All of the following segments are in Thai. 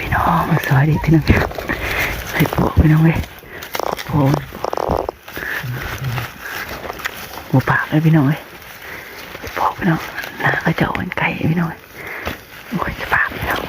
พี่น้องสวัสดีพี่น้องใส่พวกพี่น้องเลยโอ้หมูปากเลยพี่น้องเลยพวกพี่น้องหน้าก็จะอ่อนไก่พี่น้องเอ้ยโอ้ยจะปากพี่น้อง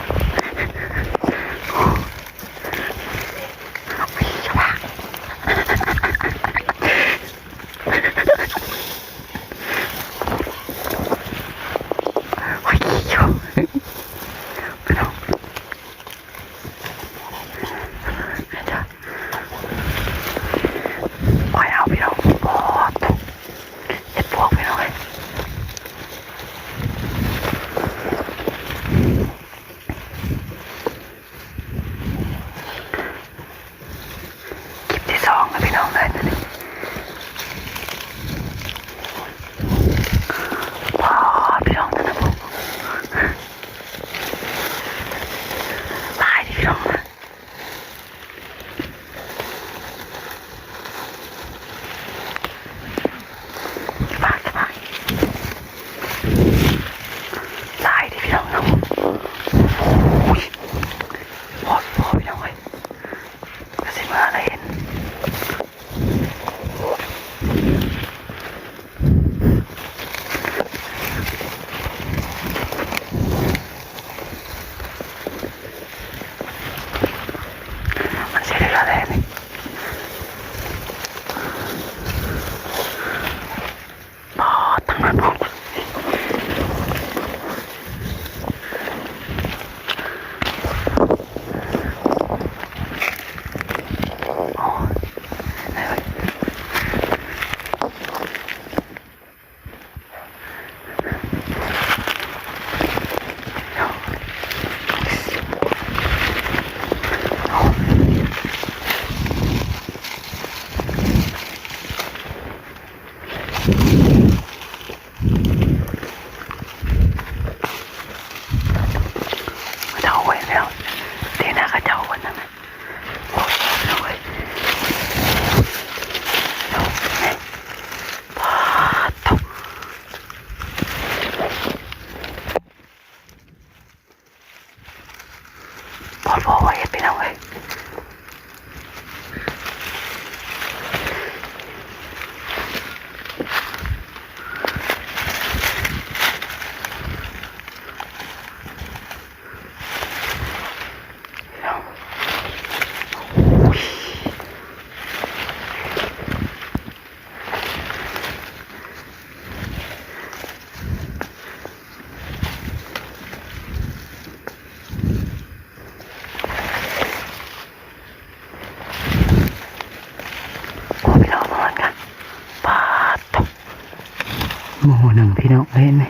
งพี่น้องเห็นไหม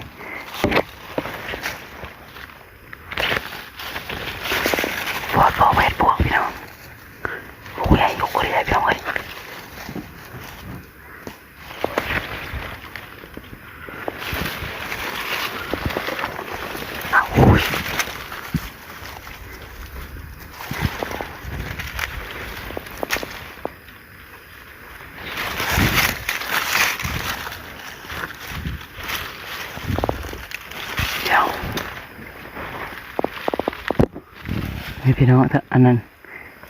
ปวดปวดเวทปวดพี่น้องโอ้ยใหญ่ยุกเลยพี่น้องเอ้ยอ้าวโอ้ยเดี๋ยว นี่พี่น้องอันนั้น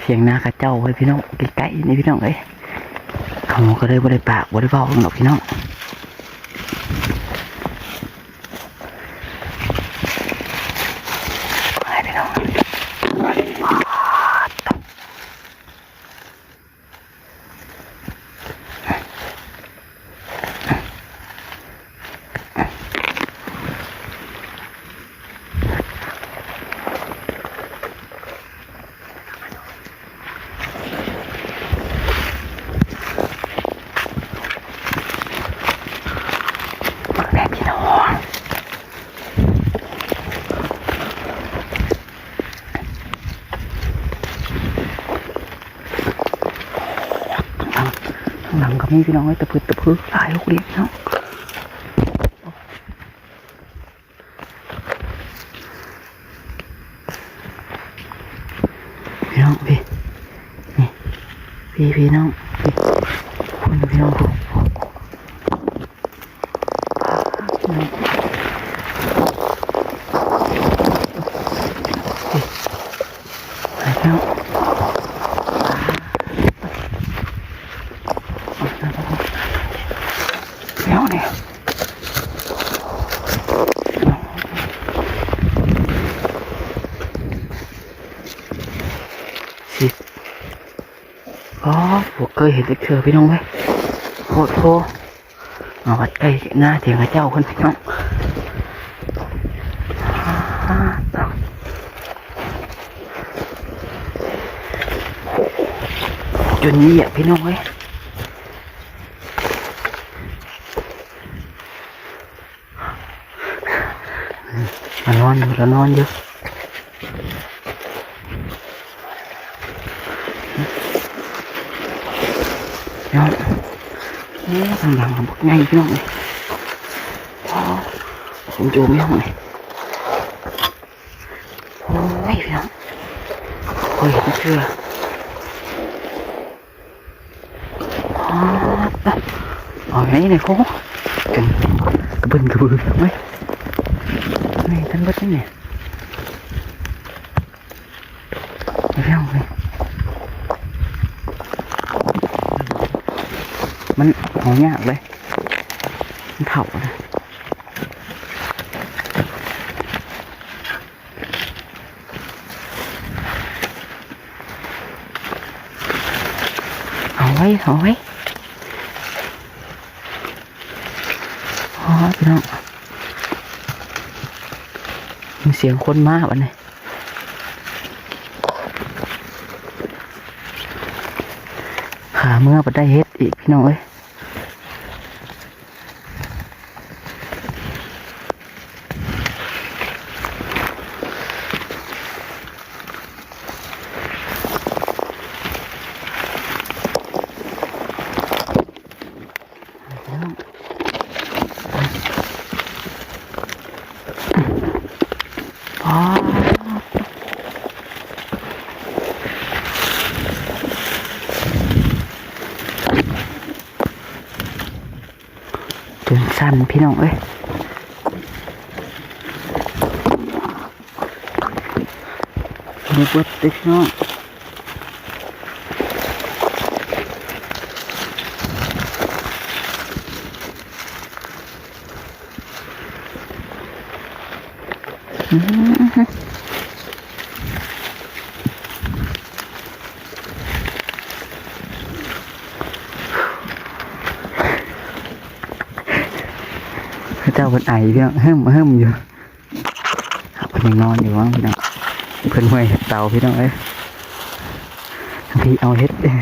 เสียงนากระเจ้าไว้พี่น้องใกล้ๆนี่พี่น้องเอ้ยเขาก็ได้บริปากบ่ได้เว้าหรอกพี่น้องให้พี่น้องว้าวตกแม่พี่น้องข้างหลังข้าง หลังก็มีพี่น้องไอ้ตะพืดตะพือหลายลูกเรียนพี่น้องพี่น้องพี่นี่พี่พี่น้องพี่คุณ พี่น้องพี่น้องเนี่ยสิอ๋อผมเค ยเห็นเด็กเธอพี่น้องไหมโคตรโคมาวัดใกล้หน้าเถียงกับเจ้าคนพี่น้องอ่าต่อจนเหยียบพี่น้องเว้ยมานอนอยู่แล้วนอนอยู่พี่น้องนี่กำลังบอกไงพี่น้องเลยอ๋อ ผมจูไม่ห้องเลยโอ้ยพี่น้องโอ้ยไม่เชื่ออ๋อเอาไงเนี่ยโค้กันกระเบินกระบือไหมนี่ท่านเบิดนี่เนี่ยไม่พี่น้องเลย มัน เอายากเลยเผาเลยเอาไว้เอาไว้อ๋อพี่น้องมีเสียงคนมากวันนี้ขาเมื่อไปได้เฮ็ดอีกพี่น้องเอ้ย สั้นพี่น้องเอ้ยมีเบิดเด็กน้องอืมหือเจ้าเป็นไอพี่น้องเฮิมเฮิมอยู่เพิ่นยังนอนอยู่มั้งพี่น้องเพิ่นห้วยเตาพี่น้องเอ้ยพี่เอาเห็ดเด้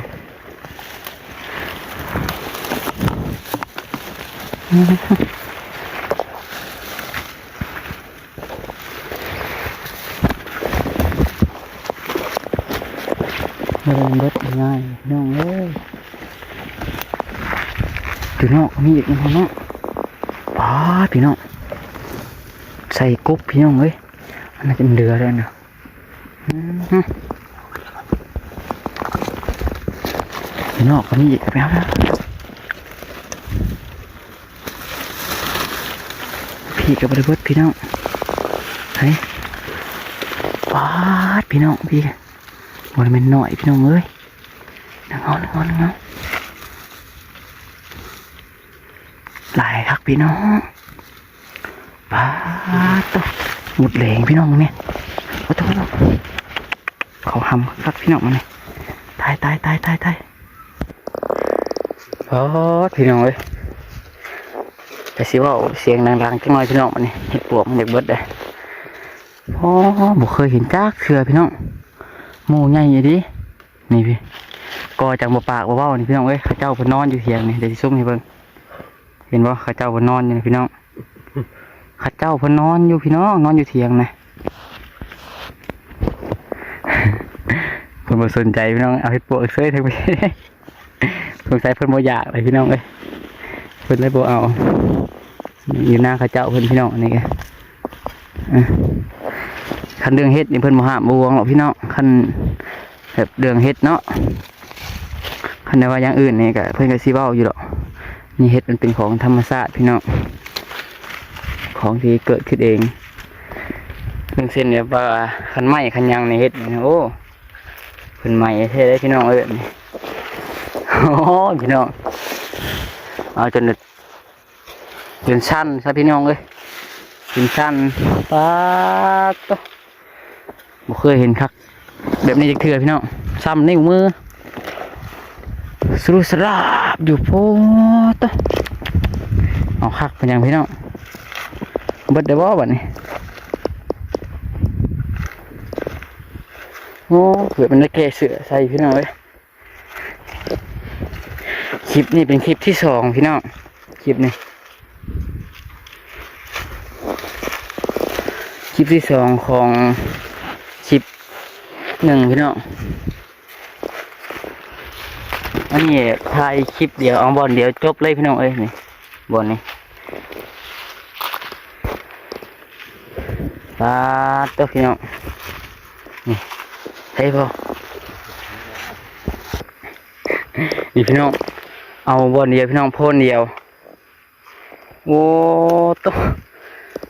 ไม่ได้เบิดง่ายน้องเอ้ยพี่น้องมีอีกนะพี่น้อง ป้าพี่น้องใส่กุ๊บพี่น้องเอ้ยอันจะเป็นเรือเลยนะอื้อหือพี่น้องก็มีอีกแล้วนะพี่กับบริบิดพี่น้องเฮ้ยป้าดพี่น้องพี่บริเวณหน่อยพี่น้องเอ้ยนังเอานังเอานังเอาหลายคัก พี่น้องป้าตัวหมดแรงพี่น้องเนี่ยโอ้โหเขาหำคักพี่น้องมาเนี่ยตายตายตายตายตายโอ้พี่น้องเอ้ยแต่สิว่าเสียงดังๆจังหน่อยพี่น้องมันนี่เห็ดปวกมันเด็กเบิดเลยโอ้บ่เคยเห็นจ้ากเสือพี่น้องหมูใหญ่ยู่ดินี่พี่ก็จากบ่ปากบ่เว้านี่พี่น้องเอ้ยเขาเจ้าเพนนอนอยู่เถียงนี่เดี๋ยวสิซุ่มให้เบิ่ง เห็นบ่เข้าเจ้าเพนนอนอยู่นี่พี่น้องเข้าเจ้าเพนนอนอยู่พี่น้องนอนอยู่เถียงนะเพิ่นบ่สนใจพี่น้องเอาเฮ็ดปวกเซ้ยทั้งไปสงสัยเพิ่นบ่อยากเลยพี่น้องเอ้ยเพิ่นเลยบ่เอาอยู่หน้าเข้าเจ้าเพิ่นพี่น้องอันนี้แกอะคันเรื่องเฮ็ดนี่เพิ่นบ่ห้ามบ่หวงหรอกพี่น้องคันแบบเรื่องเฮ็ดเนาะคันได้ว่าอย่างอื่นนี่ก็เพิ่นก็สิเว้าอยู่ดอก นี่เฮ็ดมันเป็นของธรรมชาติพี่น้องของที่เกิดขึ้นเองเรื่งเส้นเนี่ยว่าคันไม้คันยังในเฮ็ดโอ้เป็นใหม่เท่เลยพี่น้องเอ้ยแบบนี้โอ้พี่น้องเอาจนจนสั้นซะพี่น้องเอ้ยจนสั้นป๊าดโตบ่เคยเห็นคักแบบนี้จะเถื่อพี่น้องซ้ำในมือสรุสรา บอยู่โพโตเอาคักเป็นยังพี่น้องเบิดได้บ่บัดนี้โอ้เผื่อมันได้แก้เสือใส่พี่น้องเอ้ยคลิปนี้เป็นคลิปที่สองพี่น้องคลิปนี้คลิปที่สองของคลิปหนึ่งพี่น้อง อันนี้ถ่ายคลิปเดียวเอาบอลเดียวจบเลยพี่น้องเอ้ยนี่บอลนี่ปาตัวพี่น้องใช่ป่ะนี่พี่น้องเอาบอลเดียวพี่น้องพ่นเดียวโอ้ตัว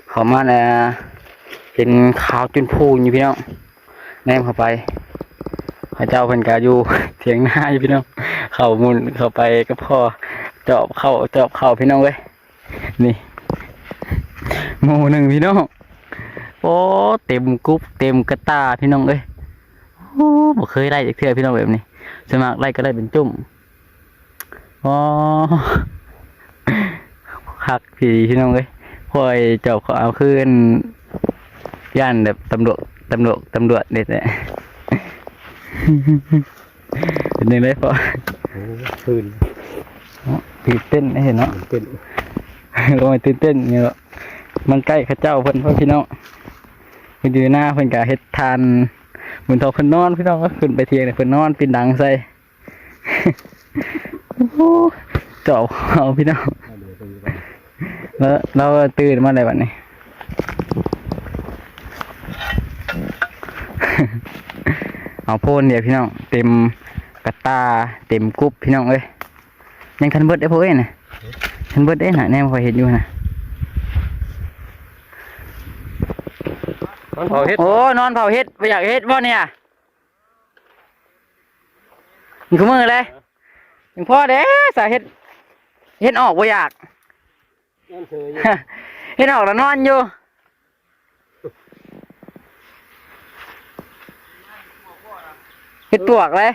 เขามาน่ะเป็นขาวจนพูนอยู่พี่น้องแนมเข้าไปพระเจ้าเพิ่นกาอยู่เถียงหน้าอยู่พี่น้อง เข้ามุนเข้าไปก็พอเจาะเข้าเจาะเข้าพี่น้องเว้ยนี่หมูหนึ่งพี่น้องโอ้เต็มกุ๊บเต็มกระตาพี่น้องเอ้ยโอ้บ่เคยได้จากเทื่อพี่น้องแบบนี้สมัครได้ก็ได้เป็นจุ่มอ๋อคักพี่พี่น้องเอ้ยพอยจอบเขาเอาขึ้นย่านแบบตำรวจตำรวจตำรวจเด็ดเนี่ยเป็นยังไงพอ คืนตื่นเต้นไม่เห็นเนาะเป็นโอ้ยตื่นเต้นเนี่ยเนาะมันใกล้เข้าเจ้าเพิ่นพ่อพี่น้องเพิ่นอยู่หน้าเพิ่นกะเฮ็ดทานเหมือนทอเพิ่นนอนพี่น้องก็ขึ้นไปเทียงเนี่ยเพิ่นนอนปินดังใส่โอ้โหเจ้าเอาพี่น้องเดี๋ยวไปดูกันแล้วเราตื่นมาอะไรวันนี้เอาโพนเดียวพี่น้องเต็ม กระตาเต็มกรุ๊บพี่น้องเอ้ยยังทันเบิดได้พวกเอ้ยนะทันเบิดได้น่ะแน่พอเห็นอยู่นะมันเผาเฮ็ดโอ้นอนเผาเฮ็ดไปอยากเฮ็ดบ่เนี่ยมันคือมือเลยยังพ่อเด้สาเฮ็ดเฮ็ดออกบ่อยากนั่นเธอเฮ็ดออกแล้วนอนอยู่เฮ็ดปวกเลย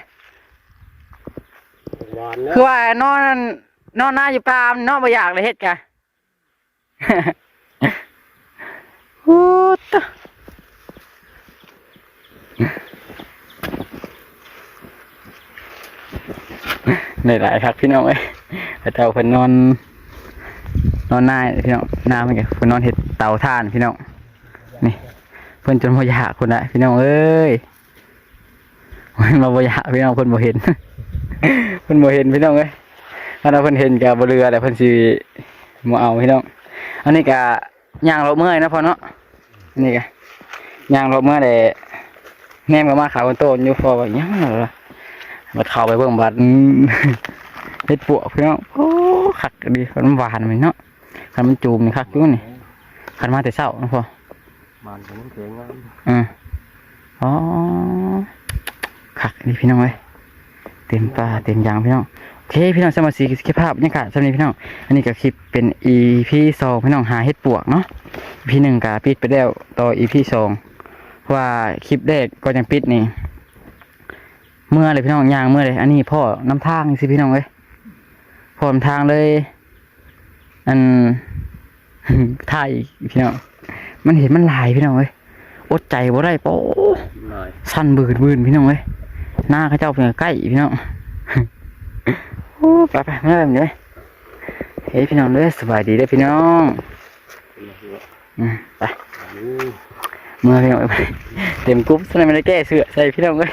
หวานนะคือว่านอนนอนหน้าอยู่ปามนอนบ่อยากเลยเฮ็ดกะโอ้ตะได้หลายครับพี่น้องเอ้ยพระเจ้าเพิ่นนอน นอนหน้าพี่น้องหน้ามันก็เพิ่นนอนเฮ็ดเตาถ่านพี่น้องนี่เพิ่นจนบ่อยากคนละพี่น้องเอ้ยเพิ่นมาบ่อยากพี่น้องเพิ่นบ่เห็น เพิ่นบ่เห็นพี่น้องเอ้ยถ้าเราเพิ่นเห็นก็บ่เรือแต่เพิ่นสิบ่เอาพี่น้อง อันนี้ก็ย่างเราเมื่อยนะพอเนาะอันนี้ก็ย่างเราเมื่อยแต่แนมก็มาขาวบนโต๊ะอยู่พอว่าหยังเหรอมาเข้าไปเบิ่งบัดอืมเฮ็ดปวกพี่น้องโอ้คักดีมันหวานมันเนาะคันมันจูมนี่คักอยู่นี่คันมาแต่เช้านะพอมันของมันเสียงงามอืมอ๋อคักนี่พี่น้องเอ้ย เต็มปลาเต็มยางพี่น้องโอเคพี่น้องสมาชิกสกิภาพบรรยากาศสำนี้พี่น้องอันนี้ก็คลิปเป็น EP สองพี่น้องหาเฮ็ดปวกเนาะ EP หนึ่งก็ปิดไปแล้วต่อ EP สองเพราะว่าคลิปแรกก็ยังปิดนี่เมื่อเลยพี่น้องยางเมื่อเลยอันนี้พ่อน้ำทางสิพี่น้องเอ้ยพ่อนำทางเลย อันถ่ายอีกพี่น้องมันเห็นมันหลายพี่น้องเอ้ยอดใจบ่ได้โป้หน่อยสั่นบืดบืนพี่น้องเอ้ย หน้าเขาเจ้าเป็นใกล้พี่น้องโอ้ไปไปไม่ได้แบบนี้เฮ้ยพี่น้องเด้อสบายดีเด้อพี่น้องอืมไปเมื่อพี่น้องเอ้ยไปเต็มกรุ๊ปสนามไม่ได้แก้เสื้อใส่พี่น้องเลย